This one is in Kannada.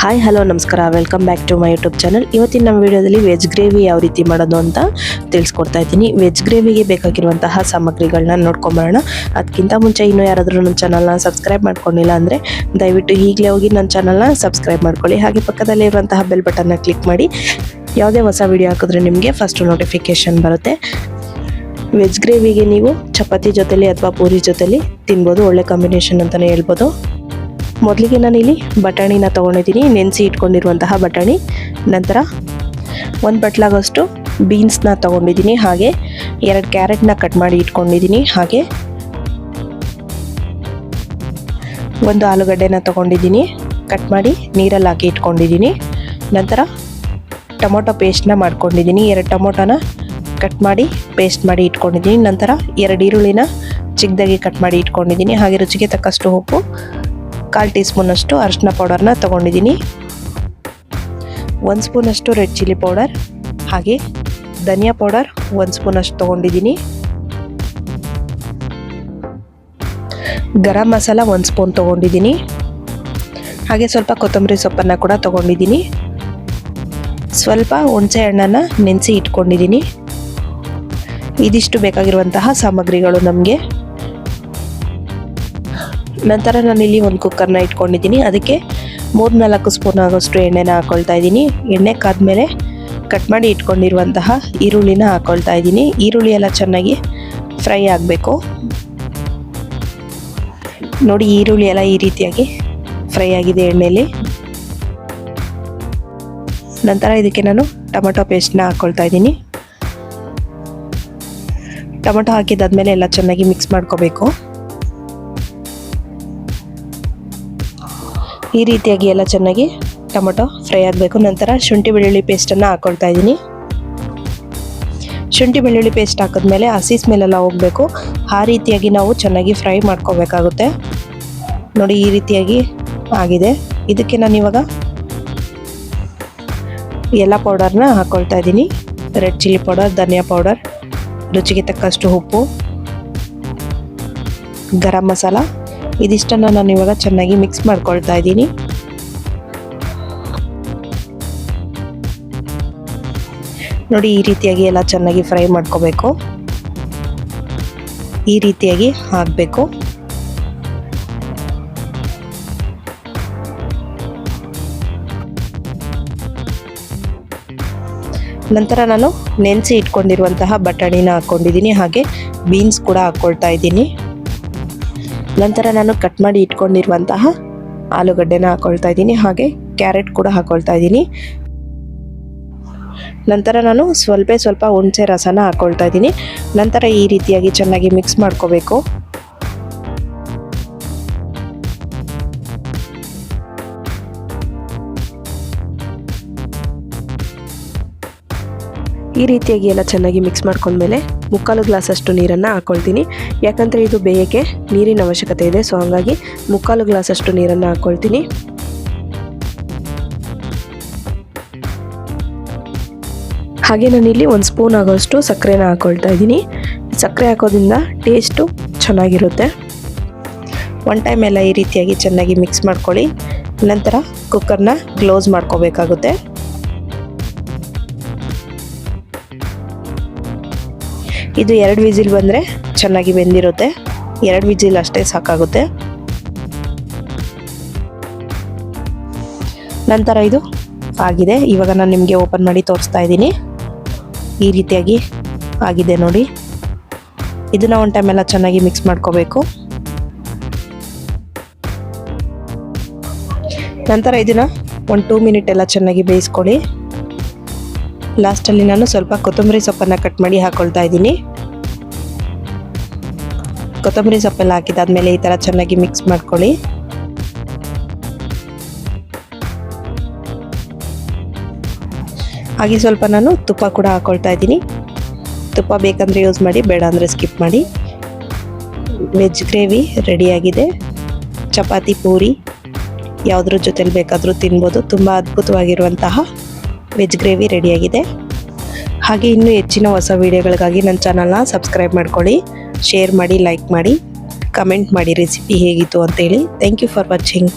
ಹಾಯ್ ಹಲೋ ನಮಸ್ಕಾರ. Welcome back to my YouTube channel ಇವತ್ತಿನ ನಮ್ಮ ವಿಡಿಯೋದಲ್ಲಿ ವೆಜ್ ಗ್ರೇವಿ ಯಾವ ರೀತಿ ಮಾಡೋದು ಅಂತ ತಿಳಿಸ್ಕೊಡ್ತಾ ಇದ್ದೀನಿ. ವೆಜ್ ಗ್ರೇವಿಗೆ ಬೇಕಾಗಿರುವಂತಹ ಸಾಮಗ್ರಿಗಳನ್ನ ನೋಡ್ಕೊಂಬರೋಣ. ಅದಕ್ಕಿಂತ ಮುಂಚೆ ಇನ್ನೂ ಯಾರಾದರೂ ನನ್ನ ಚಾನಲ್ನ ಸಬ್ಸ್ಕ್ರೈಬ್ ಮಾಡ್ಕೊಂಡಿಲ್ಲ ಅಂದರೆ ದಯವಿಟ್ಟು ಈಗಲೇ ಹೋಗಿ ನನ್ನ ಚಾನಲ್ನ ಸಬ್ಸ್ಕ್ರೈಬ್ ಮಾಡ್ಕೊಳ್ಳಿ. ಹಾಗೆ ಪಕ್ಕದಲ್ಲೇ ಇರುವಂತಹ ಬೆಲ್ ಬಟನ್ನ ಕ್ಲಿಕ್ ಮಾಡಿ. ಯಾವುದೇ ಹೊಸ ವಿಡಿಯೋ ಹಾಕಿದ್ರೆ ನಿಮಗೆ ಫಸ್ಟ್ ನೋಟಿಫಿಕೇಶನ್ ಬರುತ್ತೆ. ವೆಜ್ ಗ್ರೇವಿಗೆ ನೀವು ಚಪಾತಿ ಜೊತೆಲಿ ಅಥವಾ ಪೂರಿ ಜೊತೆಲಿ ತಿನ್ಬೋದು. ಒಳ್ಳೆ ಕಾಂಬಿನೇಷನ್ ಅಂತಲೇ ಹೇಳ್ಬೋದು. ಮೊದಲಿಗೆ ನಾನು ಇಲ್ಲಿ ಬಟಾಣಿನ ತೊಗೊಂಡಿದ್ದೀನಿ, ನೆನೆಸಿ ಇಟ್ಕೊಂಡಿರುವಂತಹ ಬಟಾಣಿ. ನಂತರ ಒಂದು ಬಟ್ಲಾಗಷ್ಟು ಬೀನ್ಸ್ನ ತೊಗೊಂಡಿದ್ದೀನಿ, ಹಾಗೆ ಎರಡು ಕ್ಯಾರೆಟ್ನ ಕಟ್ ಮಾಡಿ ಇಟ್ಕೊಂಡಿದ್ದೀನಿ, ಹಾಗೆ ಒಂದು ಆಲೂಗಡ್ಡೆನ ತೊಗೊಂಡಿದ್ದೀನಿ, ಕಟ್ ಮಾಡಿ ನೀರಲ್ಲಿ ಹಾಕಿ ಇಟ್ಕೊಂಡಿದ್ದೀನಿ. ನಂತರ ಟೊಮೊಟೊ ಪೇಸ್ಟ್ನ ಮಾಡ್ಕೊಂಡಿದ್ದೀನಿ, ಎರಡು ಟೊಮೊಟೊನ ಕಟ್ ಮಾಡಿ ಪೇಸ್ಟ್ ಮಾಡಿ ಇಟ್ಕೊಂಡಿದ್ದೀನಿ. ನಂತರ ಎರಡು ಈರುಳ್ಳಿನ ಚಿಕ್ಕದಾಗಿ ಕಟ್ ಮಾಡಿ ಇಟ್ಕೊಂಡಿದ್ದೀನಿ, ಹಾಗೆ ರುಚಿಗೆ ತಕ್ಕಷ್ಟು ಉಪ್ಪು ಕಾಲು ಟೀ ಸ್ಪೂನಷ್ಟು ಅರಿಶಿನ ಪೌಡರ್ನ ತೊಗೊಂಡಿದ್ದೀನಿ. ಒಂದು ಸ್ಪೂನಷ್ಟು ರೆಡ್ ಚಿಲ್ಲಿ ಪೌಡರ್, ಹಾಗೆ ಧನಿಯಾ ಪೌಡರ್ ಒಂದು ಸ್ಪೂನಷ್ಟು ತೊಗೊಂಡಿದ್ದೀನಿ. ಗರಂ ಮಸಾಲ ಒಂದು ಸ್ಪೂನ್ ತೊಗೊಂಡಿದ್ದೀನಿ. ಹಾಗೆ ಸ್ವಲ್ಪ ಕೊತ್ತಂಬರಿ ಸೊಪ್ಪನ್ನು ಕೂಡ ತೊಗೊಂಡಿದ್ದೀನಿ. ಸ್ವಲ್ಪ ಹುಣಸೆ ಹಣ್ಣನ್ನು ನೆನೆಸಿ ಇಟ್ಕೊಂಡಿದ್ದೀನಿ. ಇದಿಷ್ಟು ಬೇಕಾಗಿರುವಂತಹ ಸಾಮಗ್ರಿಗಳು ನಮಗೆ. ನಂತರ ಇಲ್ಲಿ ಒಂದು ಕುಕ್ಕರ್ನ ಇಟ್ಕೊಂಡಿದ್ದೀನಿ. ಅದಕ್ಕೆ ಮೂರು ನಾಲ್ಕು ಸ್ಪೂನ್ ಆಗೋಷ್ಟು ಎಣ್ಣೆನ ಹಾಕೊಳ್ತಾ ಇದ್ದೀನಿ. ಎಣ್ಣೆ ಕಾದ್ಮೇಲೆ ಕಟ್ ಮಾಡಿ ಇಟ್ಕೊಂಡಿರುವಂತಹ ಈರುಳ್ಳಿನ ಹಾಕೊಳ್ತಾ ಇದ್ದೀನಿ. ಈರುಳ್ಳಿ ಎಲ್ಲ ಚೆನ್ನಾಗಿ ಫ್ರೈ ಆಗಬೇಕು. ನೋಡಿ ಈರುಳ್ಳಿ ಎಲ್ಲ ಈ ರೀತಿಯಾಗಿ ಫ್ರೈ ಆಗಿದೆ ಎಣ್ಣೆಯಲ್ಲಿ ನಂತರ ಇದಕ್ಕೆ ನಾನು ಟೊಮೆಟೊ ಪೇಸ್ಟ್ನ ಹಾಕ್ಕೊಳ್ತಾ ಇದ್ದೀನಿ. ಟೊಮೆಟೊ ಹಾಕಿದ್ದಾದ್ಮೇಲೆ ಎಲ್ಲ ಚೆನ್ನಾಗಿ ಮಿಕ್ಸ್ ಮಾಡ್ಕೋಬೇಕು. ಈ ರೀತಿಯಾಗಿ ಎಲ್ಲ ಚೆನ್ನಾಗಿ ಟೊಮೊಟೊ ಫ್ರೈ ಆಗಬೇಕು. ನಂತರ ಶುಂಠಿ ಬೆಳ್ಳುಳ್ಳಿ ಪೇಸ್ಟನ್ನು ಹಾಕ್ಕೊಳ್ತಾ ಇದ್ದೀನಿ. ಶುಂಠಿ ಬೆಳ್ಳುಳ್ಳಿ ಪೇಸ್ಟ್ ಹಾಕಿದ್ಮೇಲೆ ಹಸಿ ಸ್ಮೆಲ್ಲೆಲ್ಲ ಹೋಗಬೇಕು. ಆ ರೀತಿಯಾಗಿ ನಾವು ಚೆನ್ನಾಗಿ ಫ್ರೈ ಮಾಡ್ಕೋಬೇಕಾಗುತ್ತೆ. ನೋಡಿ, ಈ ರೀತಿಯಾಗಿ ಆಗಿದೆ. ಇದಕ್ಕೆ ನಾನು ಇವಾಗ ಎಲ್ಲ ಪೌಡರ್ನ ಹಾಕ್ಕೊಳ್ತಾ ಇದ್ದೀನಿ. ರೆಡ್ ಚಿಲ್ಲಿ ಪೌಡರ್ ಧನಿಯಾ ಪೌಡರ್ ರುಚಿಗೆ ತಕ್ಕಷ್ಟು ಉಪ್ಪು, ಗರಂ ಮಸಾಲ. ಇದಿಷ್ಟನ್ನು ನಾನು ಇವಾಗ ಚೆನ್ನಾಗಿ ಮಿಕ್ಸ್ ಮಾಡ್ಕೊಳ್ತಾ ಇದ್ದೀನಿ. ನೋಡಿ, ಈ ರೀತಿಯಾಗಿ ಎಲ್ಲ ಚೆನ್ನಾಗಿ ಫ್ರೈ ಮಾಡ್ಕೋಬೇಕು. ಈ ರೀತಿಯಾಗಿ ಹಾಕಬೇಕು. ನಂತರ ನಾನು ನೆನೆಸಿ ಇಟ್ಕೊಂಡಿರುವಂತಹ ಬಟಾಣಿನ ಹಾಕ್ಕೊಂಡಿದ್ದೀನಿ, ಹಾಗೆ ಬೀನ್ಸ್ ಕೂಡ ಹಾಕ್ಕೊಳ್ತಾ ಇದ್ದೀನಿ. ನಂತರ ನಾನು ಕಟ್ ಮಾಡಿ ಇಟ್ಕೊಂಡಿರುವಂತಹ ಆಲೂಗಡ್ಡೆನ ಹಾಕೊಳ್ತಾ ಇದ್ದೀನಿ. ಹಾಗೆ ಕ್ಯಾರೆಟ್ ಕೂಡ ಹಾಕೊಳ್ತಾ ಇದ್ದೀನಿ. ನಂತರ ನಾನು ಸ್ವಲ್ಪ ಸ್ವಲ್ಪ ಹುಣಸೆ ರಸನ ಹಾಕೊಳ್ತಾ ಇದ್ದೀನಿ. ನಂತರ ಈ ರೀತಿಯಾಗಿ ಚೆನ್ನಾಗಿ ಮಿಕ್ಸ್ ಮಾಡ್ಕೋಬೇಕು. ಈ ರೀತಿಯಾಗಿ ಎಲ್ಲ ಚೆನ್ನಾಗಿ ಮಿಕ್ಸ್ ಮಾಡ್ಕೊಂಡ್ಮೇಲೆ ಮುಕ್ಕಾಲು ಗ್ಲಾಸಷ್ಟು ನೀರನ್ನು ಹಾಕ್ಕೊಳ್ತೀನಿ ಯಾಕಂದರೆ ಇದು ಬೇಯಕ್ಕೆ ನೀರಿನ ಅವಶ್ಯಕತೆ ಇದೆ ಸೊ ಹಾಗಾಗಿ ಮುಕ್ಕಾಲು ಗ್ಲಾಸಷ್ಟು ನೀರನ್ನು ಹಾಕ್ಕೊಳ್ತೀನಿ ಹಾಗೆ ನಾನಿಲ್ಲಿ ಒಂದು ಸ್ಪೂನ್ ಆಗೋಷ್ಟು ಸಕ್ಕರೆನ ಹಾಕ್ಕೊಳ್ತಾ ಇದ್ದೀನಿ. ಸಕ್ಕರೆ ಹಾಕೋದ್ರಿಂದ ಟೇಸ್ಟು ಚೆನ್ನಾಗಿರುತ್ತೆ. ಒನ್ ಟೈಮ್ ಎಲ್ಲ ಈ ರೀತಿಯಾಗಿ ಚೆನ್ನಾಗಿ ಮಿಕ್ಸ್ ಮಾಡ್ಕೊಳ್ಳಿ. ನಂತರ ಕುಕ್ಕರ್ನ ಕ್ಲೋಸ್ ಮಾಡ್ಕೋಬೇಕಾಗುತ್ತೆ. ಇದು ಎರಡು ವಿಜಿಲ್ ಬಂದರೆ ಚೆನ್ನಾಗಿ ಬೆಂದಿರುತ್ತೆ. ಎರಡು ವಿಜಿಲ್ ಅಷ್ಟೇ ಸಾಕಾಗುತ್ತೆ. ನಂತರ ಇದು ಆಗಿದೆ. ಇವಾಗ ನಾನು ನಿಮಗೆ ಓಪನ್ ಮಾಡಿ ತೋರಿಸ್ತಾ ಇದ್ದೀನಿ. ಈ ರೀತಿಯಾಗಿ ಆಗಿದೆ ನೋಡಿ. ಇದನ್ನ ಒಂದು ಟೈಮ್ ಎಲ್ಲ ಚೆನ್ನಾಗಿ ಮಿಕ್ಸ್ ಮಾಡ್ಕೋಬೇಕು. ನಂತರ ಇದನ್ನ ಒಂದು ಟೂ ಮಿನಿಟ್ ಎಲ್ಲ ಚೆನ್ನಾಗಿ ಬೇಯಿಸ್ಕೊಳ್ಳಿ. ಲಾಸ್ಟಲ್ಲಿ ನಾನು ಸ್ವಲ್ಪ ಕೊತ್ತಂಬರಿ ಸೊಪ್ಪನ್ನು ಕಟ್ ಮಾಡಿ ಹಾಕ್ಕೊಳ್ತಾ ಇದ್ದೀನಿ. ಕೊತ್ತಂಬರಿ ಸೊಪ್ಪೆಲ್ಲ ಹಾಕಿದಾದ್ಮೇಲೆ ಈ ಥರ ಚೆನ್ನಾಗಿ ಮಿಕ್ಸ್ ಮಾಡ್ಕೊಳ್ಳಿ. ಹಾಗೆ ಸ್ವಲ್ಪ ನಾನು ತುಪ್ಪ ಕೂಡ ಹಾಕ್ಕೊಳ್ತಾ ಇದ್ದೀನಿ. ತುಪ್ಪ ಬೇಕಂದರೆ ಯೂಸ್ ಮಾಡಿ, ಬೇಡ ಅಂದರೆ ಸ್ಕಿಪ್ ಮಾಡಿ. ವೆಜ್ ಗ್ರೇವಿ ರೆಡಿಯಾಗಿದೆ. ಚಪಾತಿ ಪೂರಿ, ಯಾವುದ್ರ ಜೊತೆಲಿ ಬೇಕಾದರೂ ತಿನ್ಬೋದು. ತುಂಬ ಅದ್ಭುತವಾಗಿರುವಂತಹ ವೆಜ್ ಗ್ರೇವಿ ರೆಡಿಯಾಗಿದೆ. ಹಾಗೆ ಇನ್ನೂ ಹೆಚ್ಚಿನ ಹೊಸ ವೀಡಿಯೋಗಳಿಗಾಗಿ ನನ್ನ ಚಾನಲ್ನ ಸಬ್ಸ್ಕ್ರೈಬ್ ಮಾಡ್ಕೊಳ್ಳಿ, ಶೇರ್ ಮಾಡಿ, ಲೈಕ್ ಮಾಡಿ, ಕಮೆಂಟ್ ಮಾಡಿ, ರೆಸಿಪಿ ಹೇಗಿತ್ತು ಅಂತೇಳಿ. Thank you for watching.